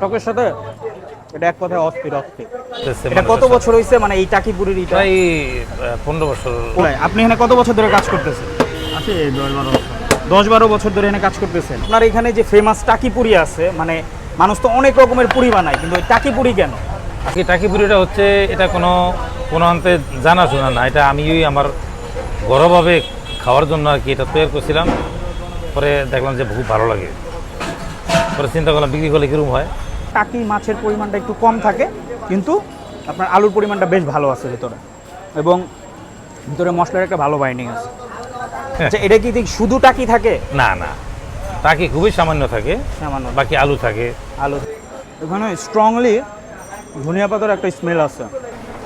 টকের সাথে এটা এক কথায় অস্থির অস্থির। এটা কত বছর হয়েছে মানে এই টাকিপুরির এটা? প্রায় পনেরো বছর। আপনি এখানে কত বছর ধরে কাজ করতেছেন? আছে দশ বারো বছর। দশ বারো বছর ধরে এখানে কাজ করতেছেন। আপনার এখানে যে ফেমাস টাকি পুরি আছে মানে মানুষ তো অনেক রকমের পুরি বানায় কিন্তু ওই টাকি পুরি কেন? আজকে টাকিপুরিটা হচ্ছে এটা কোনো কোনো আনতে জানা শোনা না। এটা আমিই আমার ঘরোয়াভাবে খাওয়ার জন্য আর কি এটা তৈরি করছিলাম। পরে দেখলাম যে খুব ভালো লাগে। পরে চিন্তা করলাম বিক্রি করলে কীরকম হয়? টাকি মাছের পরিমাণটা একটু কম থাকে কিন্তু আপনার আলুর পরিমাণটা বেশ ভালো আছে ভিতরে। এবং ভিতরে মশলার একটা ভালো বাইন্ডিং আছে। আচ্ছা এটা কি ঠিক শুধু টাকি থাকে? না না। টাকি খুবই সামান্য থাকে সামান্য। বাকি আলু থাকে। আলু এখানে স্ট্রংলি ধনিয়া পাতার একটা স্মেল আছে।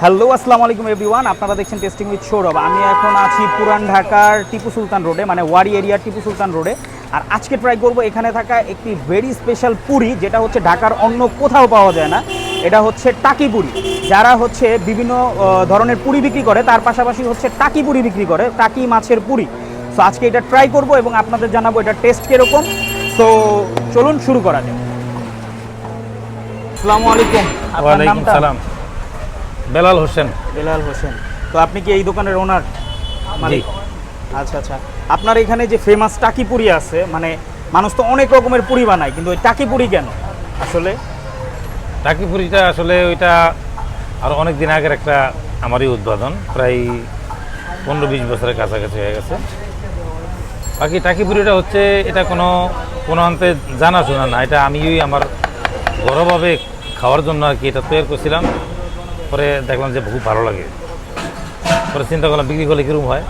হ্যালো আসসালামু আলাইকুম এভরিওয়ান আপনারা দেখছেন টেস্টিং উইথ সৌরভ আমি এখন আছি পুরান ঢাকার টিপু সুলতান রোডে মানে ওয়ারি এরিয়ার টিপু সুলতান রোডে। আর আজকে ট্রাই করব এখানে থাকা একটি ভেরি স্পেশাল পুরি যেটা হচ্ছে ঢাকার অন্য কোথাও পাওয়া যায় না। এটা হচ্ছে টাকি পুরি যারা হচ্ছে বিভিন্ন ধরনের পুরি বিক্রি করে তার পাশাপাশি হচ্ছে টাকি পুরি বিক্রি করে টাকি মাছের পুরি। সো আজকে এটা ট্রাই করব এবং আপনাদের জানাব এটা টেস্ট কীরকম। সো চলুন শুরু করা যাক। আসসালামু আলাইকুম। আপনার ওয়ালাইকুম নামটা সালাম। বেলাল হোসেন। বেলাল হোসেন। তো আপনি কি এই দোকানের ওনার জি। আচ্ছা আচ্ছা। আপনার এখানে যে ফেমাস টাকি পুরি আছে মানে মানুষ তো অনেক রকমের পুরি বানায়, কিন্তু ওই টাকি পুরি কেন? আসলে? টাকিপুরিটা আসলে ওইটা আর অনেক দিন আগের একটা আমারই উদ্বোধন, প্রায় পনেরো বিশ বছরের কাছাকাছি হয়ে গেছে। বাকি টাকিপুরিটা হচ্ছে, এটা কোনো কোনো আনতে জানা শোনা না, এটা আমিই আমার ঘরোয়াভাবে খাওয়ার জন্য আর কি এটা তৈরি করছিলাম। পরে দেখলাম যে খুব ভালো লাগে। পরে চিন্তা করলাম, বিক্রি করলে কীরকম হয়?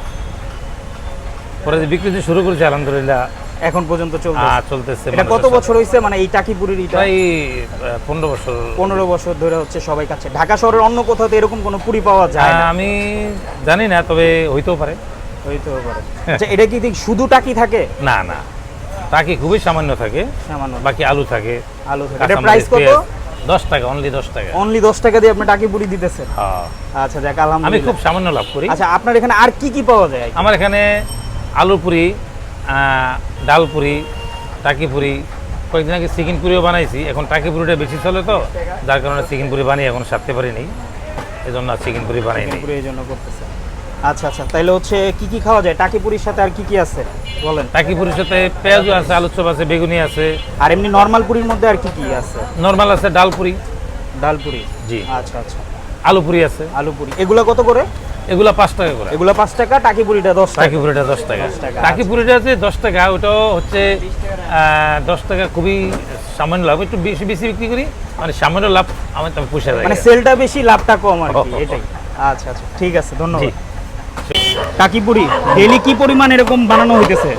পরে বিক্রি শুরু করেছি আলহামদুলিল্লাহ এখন পর্যন্ত চলছে চলতেছে এটা কত বছর হয়েছে মানে এই টাকি পুরির এটা? প্রায় পনেরো বছর। পনেরো বছর ধরে হচ্ছে সবাই খাচ্ছে ঢাকা শহরের অন্য কোথাও তো এরকম কোনো পুরি পাওয়া যায় না? আমি জানি না তবে হইতেও পারে। হইতেও পারে। আচ্ছা এটা কি ঠিক শুধু টাকি থাকে? না না। টাকি খুবই সামান্য থাকে। সামান্য বাকি আলু থাকে। আলু থাকে। এটা প্রাইস কত? পেঁয়াজ। দশ টাকা অনলি দশ টাকা। অনলি দশ টাকা দিয়ে আপনি টাকি পুরি দিতেছেন? হ্যাঁ। আচ্ছা যাক আমি খুব সামান্য লাভ করি। আচ্ছা আপনার এখানে আর কি কি পাওয়া যায়? আমার এখানে আলু পুরি আহ, ডাল পুরি টাকি পুরি কয়েকদিন আগে চিকেন পুরিও বানাইছি এখন টাকি পুরিটা বেশি চলে তো যার কারণে চিকেন পুরি বানিয়ে এখন সারতে পারিনি। এই জন্য চিকেন পুরি বানাইনি এই জন্য করতেছে। আচ্ছা আচ্ছা তাইলে হচ্ছে কি কি খাওয়া যায়? টাকি পুরির সাথে আর কি কি আছে? বলেন। টাকি পুরির সাথে পেঁয়াজও আছে আলু চপ আছে বেগুনি আছে। আর এমনি নর্মাল পুরির মধ্যে আর কি কি আছে? নর্মাল আছে ডাল পুরি ডাল পুরি জি। আচ্ছা আচ্ছা। আলু পুরি আছে। আলু পুরি এগুলা কত করে? এগুলা পাঁচ টাকা করে। এগুলা পাঁচ টাকা টাকি পুরিটা দশ টাকি। পুরিটা দশ টাকা। টাকি। পুরিটা আছে দশ টাকা ওটাও হচ্ছে আহ, দশ টাকা খুবই সামান্য লাভ। একটু বেশি বেশি বিক্রি করি মানে সামান্য লাভ আমার তো পুষে যায় মানে সেলটা বেশি লাভটা কম আর কি। এটাই। আচ্ছা আচ্ছা ঠিক আছে ধন্যবাদ। টাকি পুরি ডেলি কি পরিমাণ এরকম বানানো হইতেছে?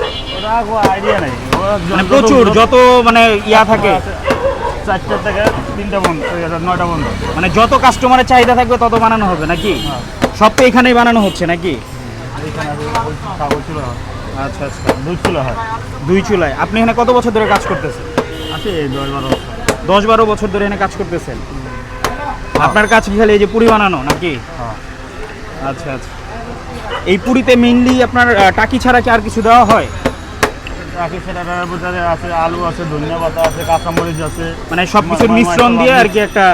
আইডিয়া নেই। মানে প্রচুর যত মানে ইয়া থাকে। চারটা থেকে তিনটা বন্ধ নয়টা বন্ধ। মানে যত কাস্টমারের চাহিদা থাকবে তত বানানো হবে নাকি? সব তো এখানেই বানানো হচ্ছে নাকি? হয়। আচ্ছা আচ্ছা দুধ চুলা হয়। দুই চুলায়। আপনি এখানে কত বছর ধরে কাজ করতেছেন? আছে দশ বারো বছর। দশ বারো বছর ধরে এখানে কাজ করতেছেন? আপনার কাজ কি খালি এই যে পুরি বানানো নাকি? হ্যাঁ। আচ্ছা আচ্ছা। এই পুরিতে মেইনলি আপনার টাকি ছাড়া কি আর কিছু দেওয়া হয়? রাখি সেটার ভিতরে আছে আলু আছে ধনিয়া পাতা আছে কাঁচামরিচ আছে। মানে সব কিছুর মিশ্রণ দিয়ে আর কি একটা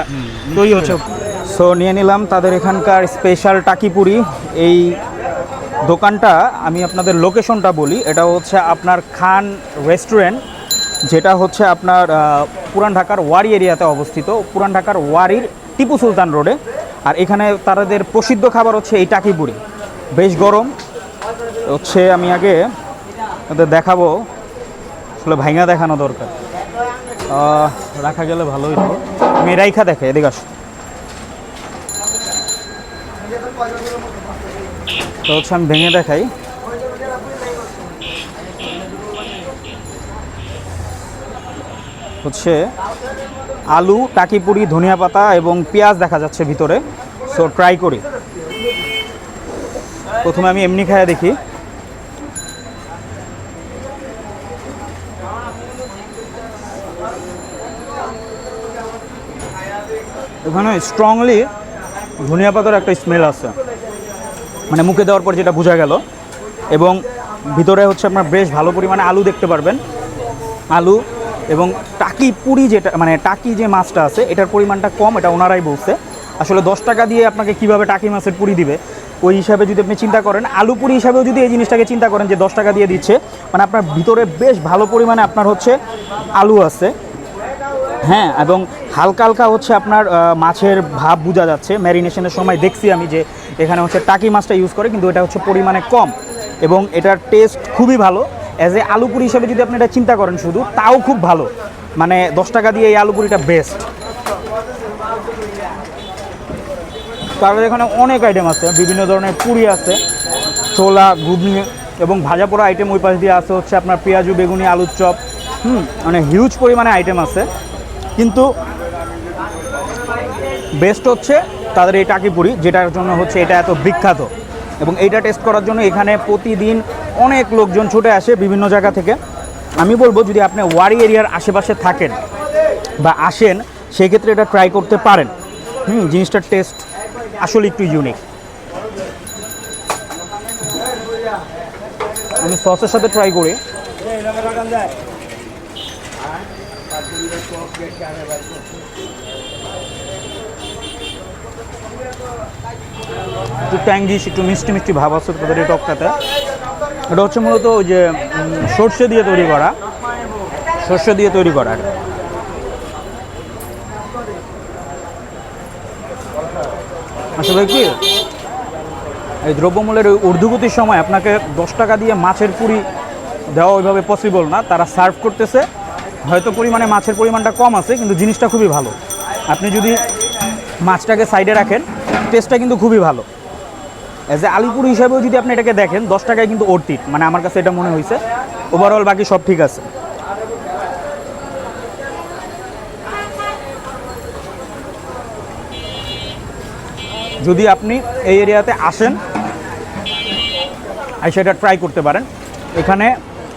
তৈরি হচ্ছে। সো নিয়ে নিলাম তাদের এখানকার স্পেশাল টাকি পুরি এই দোকানটা, আমি আপনাদের লোকেশনটা বলি, এটা হচ্ছে আপনার খান রেস্টুরেন্ট যেটা হচ্ছে আপনার পুরান ঢাকার ওয়ারি এরিয়াতে অবস্থিত। পুরান ঢাকার ওয়ারির টিপু সুলতান রোডে। আর এখানে তাদের প্রসিদ্ধ খাবার হচ্ছে এই টাকি পুরি বেশ গরম। হচ্ছে আমি আগে দেখাবো। আসলে ভাইঙা দেখানো দরকার। রাখা গেলে ভালোই আমি রাইখা দেখে, এদিকে আসো। তো হচ্ছে আমি ভেঙে দেখাই। হচ্ছে আলু টাকিপুরি ধনিয়া পাতা এবং পেঁয়াজ দেখা যাচ্ছে ভিতরে। সো ট্রাই করি। প্রথমে আমি এমনি খাইয়া দেখি। এখানে স্ট্রংলি ধনিয়া পাতার একটা স্মেল আছে। মানে মুখে দেওয়ার পর যেটা বোঝা গেল। এবং ভিতরে হচ্ছে আপনার বেশ ভালো পরিমাণে আলু দেখতে পারবেন। আলু এবং টাকি পুরি যেটা মানে টাকি যে মাছটা আছে, এটার পরিমাণটা কম, এটা ওনারাই বলছে। আসলে দশ টাকা দিয়ে আপনাকে কীভাবে টাকি মাছের পুরি দিবে, ওই হিসাবে যদি আপনি চিন্তা করেন, আলু পুরি হিসাবেও যদি এই জিনিসটাকে চিন্তা করেন যে দশ টাকা দিয়ে দিচ্ছে মানে আপনার ভিতরে বেশ ভালো পরিমাণে আপনার হচ্ছে আলু আছে। হ্যাঁ এবং হালকা হালকা হচ্ছে আপনার মাছের ভাব বোঝা যাচ্ছে। ম্যারিনেশনের সময় দেখছি আমি যে এখানে হচ্ছে টাকি মাছটা ইউজ করে, কিন্তু এটা হচ্ছে পরিমাণে কম। এবং এটার টেস্ট খুবই ভালো। অ্যাজ এ আলুপুরি হিসেবে যদি আপনি এটা চিন্তা করেন শুধু, তাও খুব ভালো। মানে দশ টাকা দিয়ে এই আলুপুরিটা বেস্ট তারপরে এখানে অনেক আইটেম আছে, বিভিন্ন ধরনের পুরি আছে, ছোলা, ঘুগনি, এবং ভাজা পোড়া আইটেম ওই পাশ দিয়ে আছে হচ্ছে আপনার পেঁয়াজু, বেগুনি, আলুর চপ। হুম মানে হিউজ পরিমাণে আইটেম আছে। কিন্তু বেস্ট হচ্ছে তাদের এই টাকিপুরি, যেটার জন্য হচ্ছে এটা এত বিখ্যাত। এবং এইটা টেস্ট করার জন্য এখানে প্রতিদিন অনেক লোকজন ছুটে আসে বিভিন্ন জায়গা থেকে। আমি বলব, যদি আপনি ওয়ারি এরিয়ার আশেপাশে থাকেন বা আসেন, সেক্ষেত্রে এটা ট্রাই করতে পারেন। হুম, জিনিসটার টেস্ট আসলে একটু ইউনিক আমি সসের সাথে ট্রাই করি। একটু ট্যাঙ্গিশ একটু মিষ্টি মিষ্টি ভাব আছে তাদের এই টকটাতে। এটা হচ্ছে মূলত ওই যে সর্ষে দিয়ে তৈরি করা। সর্ষে দিয়ে তৈরি করা এটা। আসলে কি? এই দ্রব্যমূল্যের ওই ঊর্ধ্বগতির সময় আপনাকে দশ টাকা দিয়ে মাছের পুরি দেওয়া ওইভাবে পসিবল না। তারা সার্ভ করতেছে। হয়তো পরিমাণে মাছের পরিমাণটা কম আছে, কিন্তু জিনিসটা খুবই ভালো। আপনি যদি মাছটাকে সাইডে রাখেন টেস্টটা কিন্তু খুবই ভালো। অ্যাজ এ আলিপুর হিসাবেও যদি আপনি এটাকে দেখেন, দশ টাকায় কিন্তু অর্থিত মানে আমার কাছে এটা মনে হয়েছে। ওভারঅল বাকি সব ঠিক আছে। যদি আপনি এই এরিয়াতে আসেন সেটা ট্রাই করতে পারেন। এখানে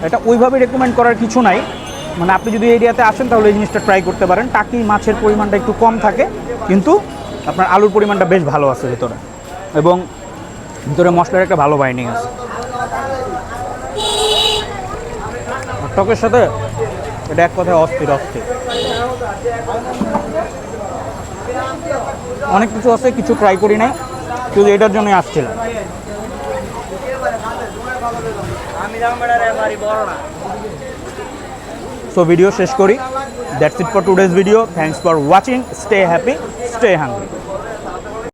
এটা ওইভাবে রেকমেন্ড করার কিছু নাই। মানে আপনি যদি এরিয়াতে আসেন, তাহলে এই জিনিসটা ট্রাই করতে পারেন। টাকি মাছের পরিমাণটা একটু কম থাকে, কিন্তু আপনার আলুর পরিমাণটা বেশ ভালো আছে ভিতরে। এবং ভিতরে মশলার একটা ভালো বাইন্ডিং আছে। টকের সাথে এটা এক কথায় অস্থির অস্থির। অনেক কিছু আছে, কিছু ট্রাই করি নাই, শুধু এটার জন্যই আসছিলাম। সো ভিডিও শেষ করি। That's it for today's video thanks for watching stay happy stay hungry